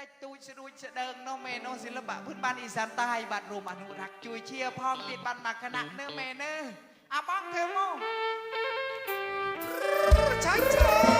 តិចតួចស្រួចស្ដើងនោះមេនោះសិល្បៈพื้นบ้านอีสานใต้បាត់រួមអនុรักษ์ជួយជាផងទៀតបានមកគណៈនៅមេនៅអាបងធ្វើមក ช้าง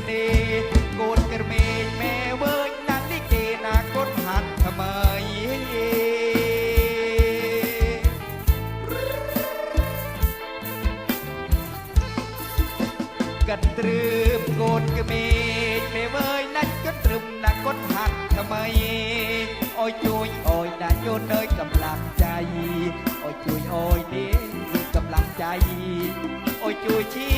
กันตรึมโกนกระเมยไม่เวยนั่นก็ตรึมนักกดหักทำไมโอ้ยจุยโอ้ยนายโยนเนยกำลังใจโอ้ยจุยโอ้ยนี่กำลังใจโอ้ยจุยชี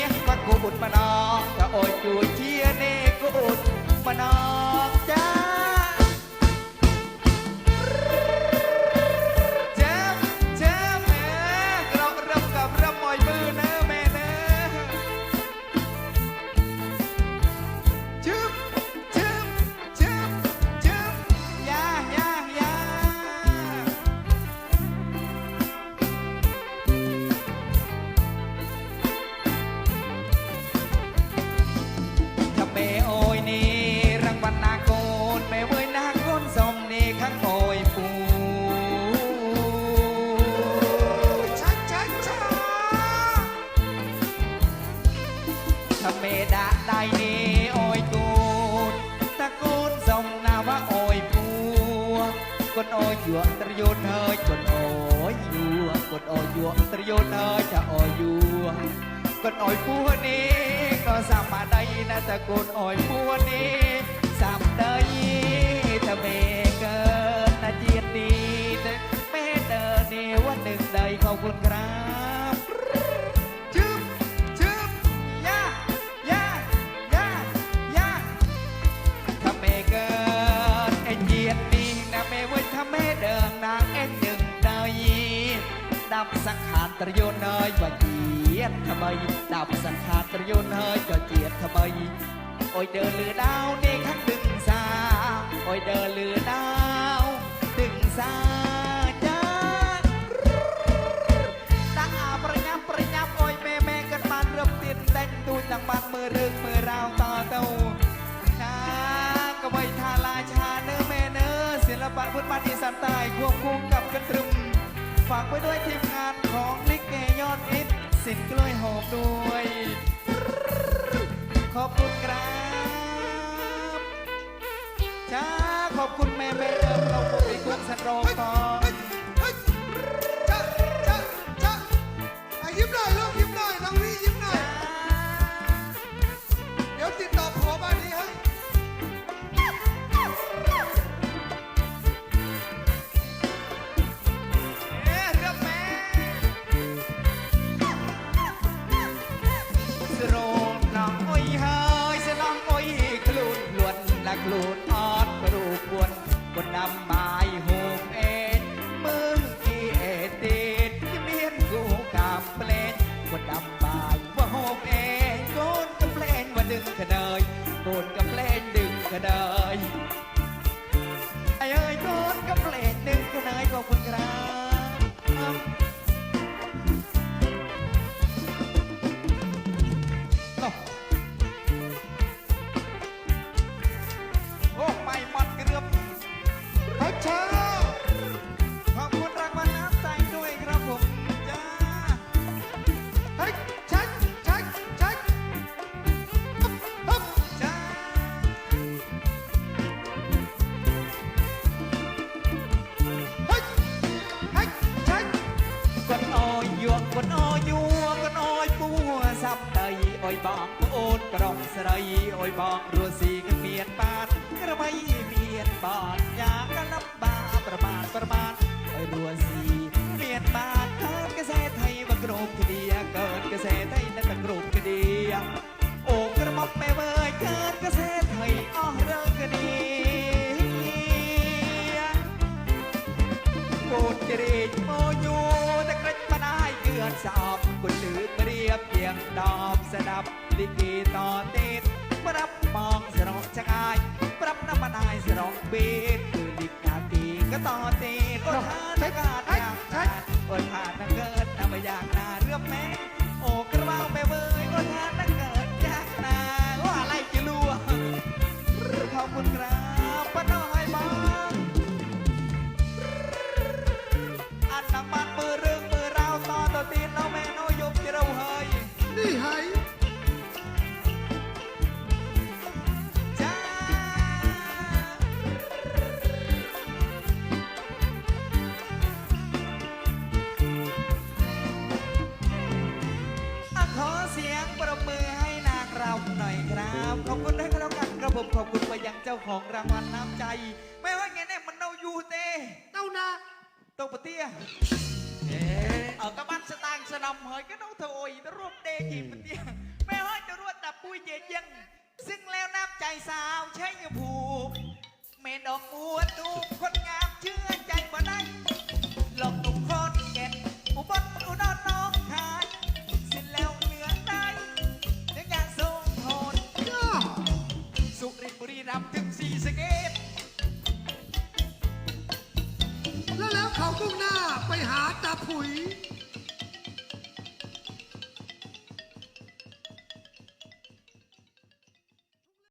ยร์มากูบุญมานองถ้าโอ้ยจุยเชียร์นี่กูบุญมานองจ้า ระโยนเฮยคนโอ้ยยั่วกดโอ้ยยั่วตระโยนเฮยจะโอ้ยยั่วกดโอ้ยผัวนี้ก็สามารถได้นะตะกดโอ้ยผัวนี้สามได้ถ้าเมเกินนาเจียนดีแต่แม่เดินนี่วันหนึ่งได้ขอบคุณครับ งดึงสาโอ้ยเดินหรือดาวดึงสาจ้าดังอาประยับประยับโอ้ยแม่แม่กันบานเริ่มเตียนแต่งตูจังบานมือรึงมือราวต่อเต้าชากระไว้ทาลาชาเนื้อแม่เนื้อศิลปะพื้นบ้านอีสานใต้ควบคู่กับกันตรึมฝากไว้ด้วยทีมงานของ เกยอดอิทสินกล้วยหอมด้วย ขอบคุณครับจ้าขอบคุณแม่แม่เดิมเราบุรีกุ้งสันโรองทอง เพลงหนึ่งก็นายขอบคุณครับ យបងប្អូនក្រុមស្រីអើយបងរស់ស៊ីគ្មានបានក្របីមានបានយ៉ាងកលំបាប្រមាណប្រមាណអើយរស់ស៊ីមានបានកើតកសែថៃមកគ្រប់គ្នាកើតកសែថៃ อบกุนลือเรียบเพียงดอกสดับลิกีต่อติดปรับมองสรองชะกายปรับน้ำมันายสรองบีดคือลิกนาตีก็ต่อติดโอ้ทานอากาศอยากนานโอ้ทานนักเกิดนำมาอยากนาเรื่องแม่โอ้กระเป๋าแม่เบยโอ้ทานนักเกิดอยากนาว่าอะไรจะลวงขอบคุณครับป้าน้อยบางอันน้ำมัน ขอบคุณไปยังเจ้าของรางวัลน้ำใจ ไม่ว่าไงเนี่ยมันเนาอยู่เต้เต้านาตกปะเตี้ยเอากระบันสตางค์สนำเฮยก็ต้องเธอโอยตะรวบเดกีปะเตี้ยไม่เฮ้ยตะรวบแต่ปุ้ยเย็นยังซึ่งแล้วน้ำใจสาวใช้ยผูกเมดอกบัวตูมคน สีสเกตแล้วแล้วเขามุ่งหน้าไปหาตาผุย